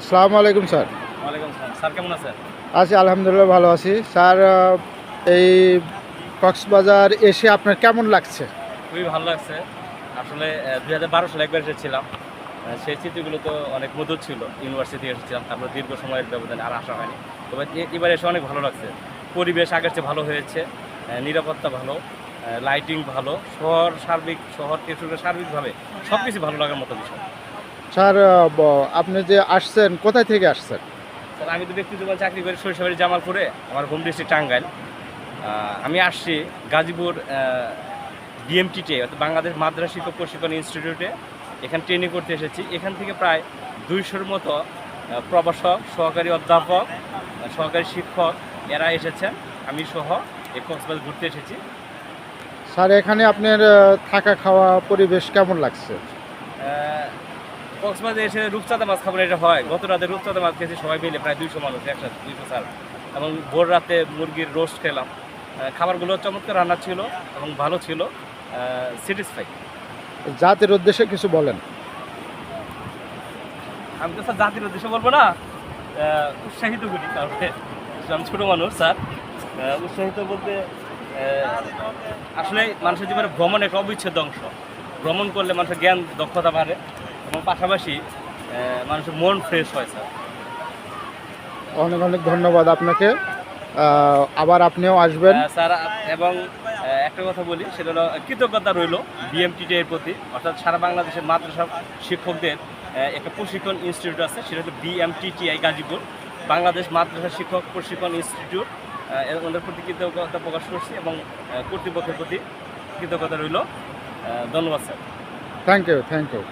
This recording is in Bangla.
আসসালামু আলাইকুম স্যার। ওয়ালাইকুম আসসালাম। স্যার কেমন আছেন? আছি আলহামদুলিল্লাহ ভালো আছি। স্যার এই কক্সবাজার এসে আপনার কেমন লাগছে? খুবই ভালো লাগছে। আসলে দুই হাজার বারো সালে একবার এসেছিলাম। সেই স্মৃতিগুলো তো অনেক মধুর ছিল। ইউনিভার্সিটি এসেছিলাম তারপর দীর্ঘ সময়ের ব্যবধানে আর আসা হয়নি। তবে এবার এসে অনেক ভালো লাগছে। পরিবেশ আগের চেয়ে ভালো হয়েছে নিরাপত্তা ভালো লাইটিং ভালো শহর সার্বিক শহর সার্বিকভাবে সব কিছু ভালো লাগার মতো বিষয়। স্যার আপনি যে আসছেন কোথায় থেকে আসছেন? স্যার আমি তো ব্যক্তিগত চাকরি করি সরিষাবাড়ি জামালপুরে আমার হোম ডিস্ট্রিক্ট টাঙ্গাইল। আমি আসছি গাজীপুর বিএমটিতে অর্থাৎ বাংলাদেশ মাদ্রাসা শিক্ষক প্রশিক্ষণ ইনস্টিটিউটে এখানে ট্রেনিং করতে এসেছি। এখান থেকে প্রায় দুইশোর মতো প্রবাসক সহকারী অধ্যাপক সহকারী শিক্ষক এরা এসেছেন। আমি সহ এই কক্সবাজার ঘুরতে এসেছি। স্যার এখানে আপনার থাকা খাওয়া পরিবেশ কেমন লাগছে? কক্সবাজারে এসে রূপচাঁদা মাছ খাবার এটা হয়। গত রাতে রূপচাঁদা মাছ খেয়েছি সবাই মিলে প্রায় দুইশো মানুষ একসাথে দুইশো স্যার। এবং ভোর রাতে মুরগির রোস্ট খেলাম। খাবারগুলো চমৎকার রান্না ছিল এবং ভালো ছিল। স্যাটিসফাই জাতির উদ্দেশ্যে কিছু বলেন। আমি তো স্যার জাতির উদ্দেশ্যে বলব না উৎসাহিত করি কারণ আমি ছোটো মানুষ স্যার। উৎসাহিত বলতে আসলে মানুষের জীবনে ভ্রমণ একটা অবিচ্ছেদ্য অংশ। ভ্রমণ করলে মানুষের জ্ঞান দক্ষতা বাড়ে। এবং পাশাপাশি মানুষের মন ফ্রেশ হয় স্যার অনেক অনেক ধন্যবাদ আপনাকে। আবার আপনিও আসবেন। স্যার এবং একটা কথা বলি সেটা হলো কৃতজ্ঞতা রইল বিএমটিটি এর প্রতি। অর্থাৎ সারা বাংলাদেশের মাদ্রাসা শিক্ষকদের একটা প্রশিক্ষণ ইনস্টিটিউট আছে সেটা হলো বিএমটিটিআই গাজীপুর। বাংলাদেশ মাদ্রাসা শিক্ষক প্রশিক্ষণ ইনস্টিটিউট ওদের প্রতি কৃতজ্ঞতা প্রকাশ করছি এবং কর্তৃপক্ষের প্রতি কৃতজ্ঞতা রইল। ধন্যবাদ sir thank you thank you